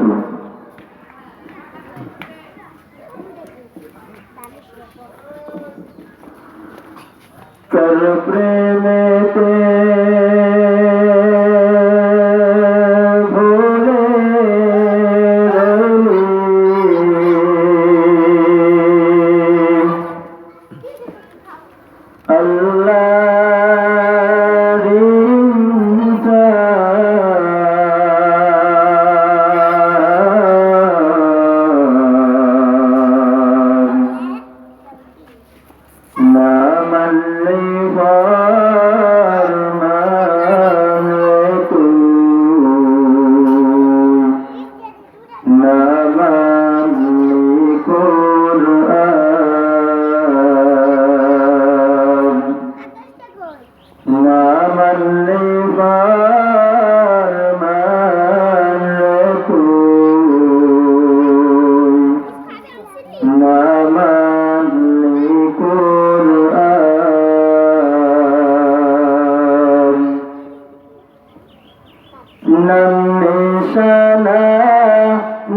রাসূলুল্লাহ চলো প্রেমেতে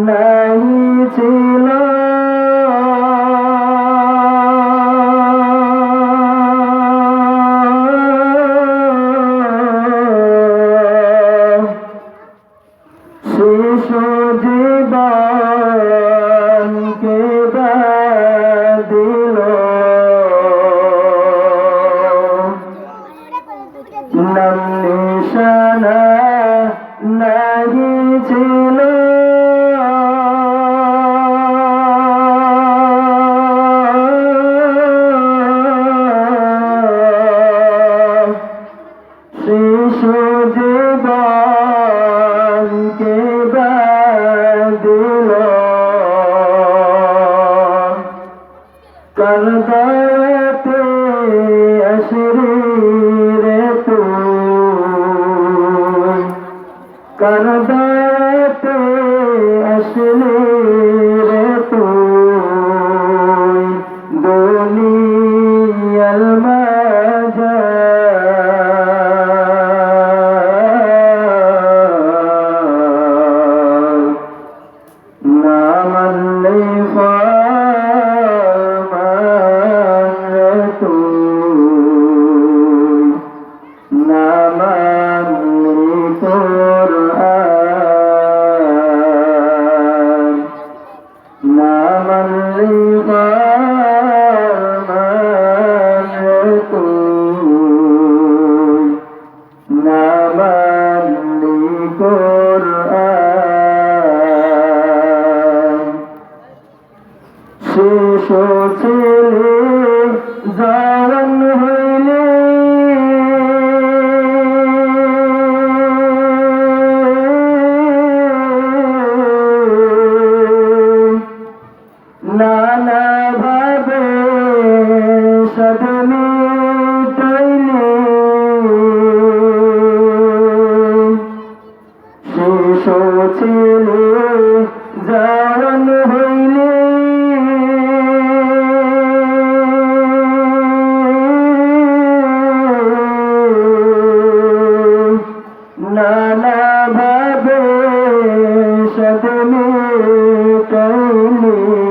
আল্লাহই ছিল। শিশু জীবন করদাতে অশরীর তু করদাতে অশরীর তু দুনিয়াল মাজা না মানলে নানা ভাবে সদনে তৈলে শেষ ছেলে জান হইলে। নানা ভাবে সদনে তৈলে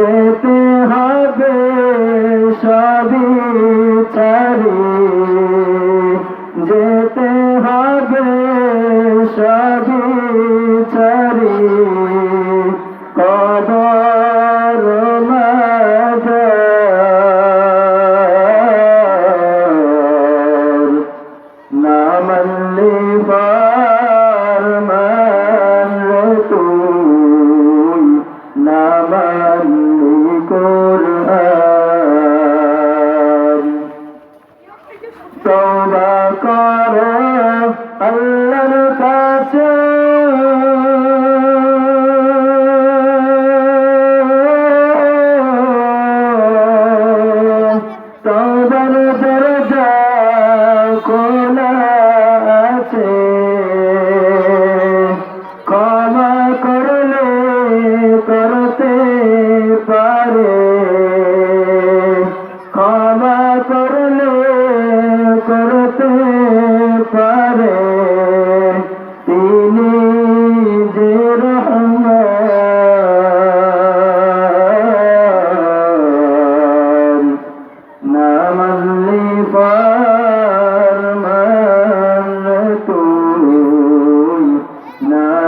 পেতে হবে সবই চারি যেতে হবে সবই চারি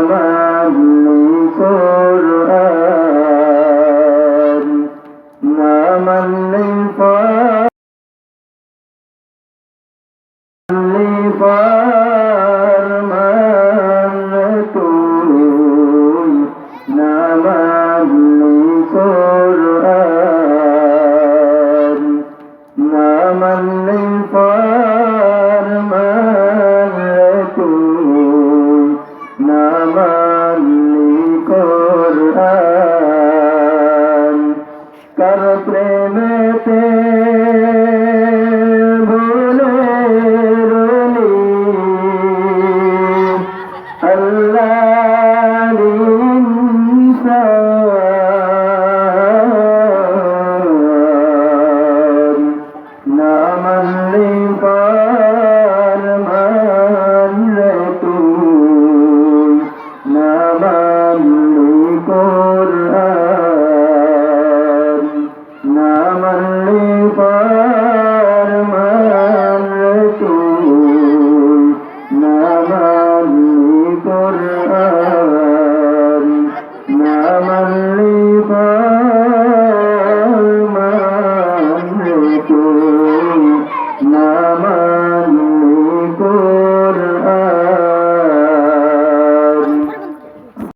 না وما